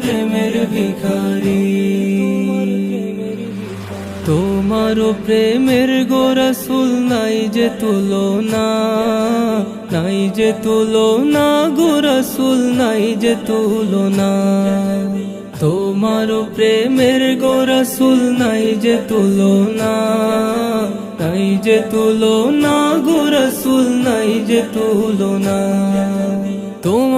প্রেমের ভিখারি। তোমার প্রেমের গোরসুল নাই যে তুলো না নাই যে তুলনা গোরসুল নাই যে তুলনা। তোমার প্রেমের গোরসুল নাই যে তুলো না নাই যে তুলনা গোরসুল নাই যে তুলনা। তোমার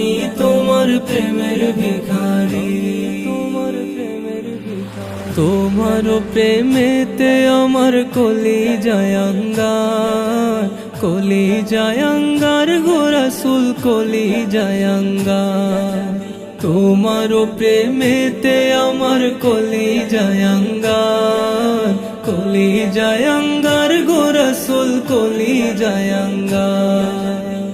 আমি তোমার প্রেমের ভিখারি। তোমার প্রেমের তোমার প্রেমেতে আমার কলি জয়ঙ্গার কলি জয়ঙ্গার গোরসুল কলি জয়ঙ্গার তোমার প্রেমেতে আমার কলি জয়ঙ্গার কলি জয়ঙ্গার গোরসুল কলি জয়ঙ্গার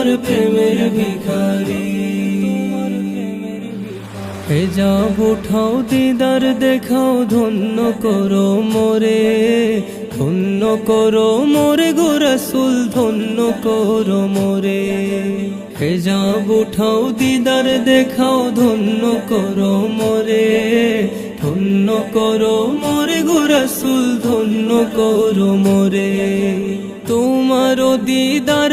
তোমার প্রেমের ভিখারি। হে হেজাব উঠাও দিদার, দেখাও ধন্য করো মোরে। ধন্য করো মোরে গো রসুল ধন্য করো মোরে। হে হেজাব উঠাও দিদার, দেখাও ধন্য করো মোরে। ধন্য করো মোরে গো রসুল ধন্য করো মোরে। তোমার দিদার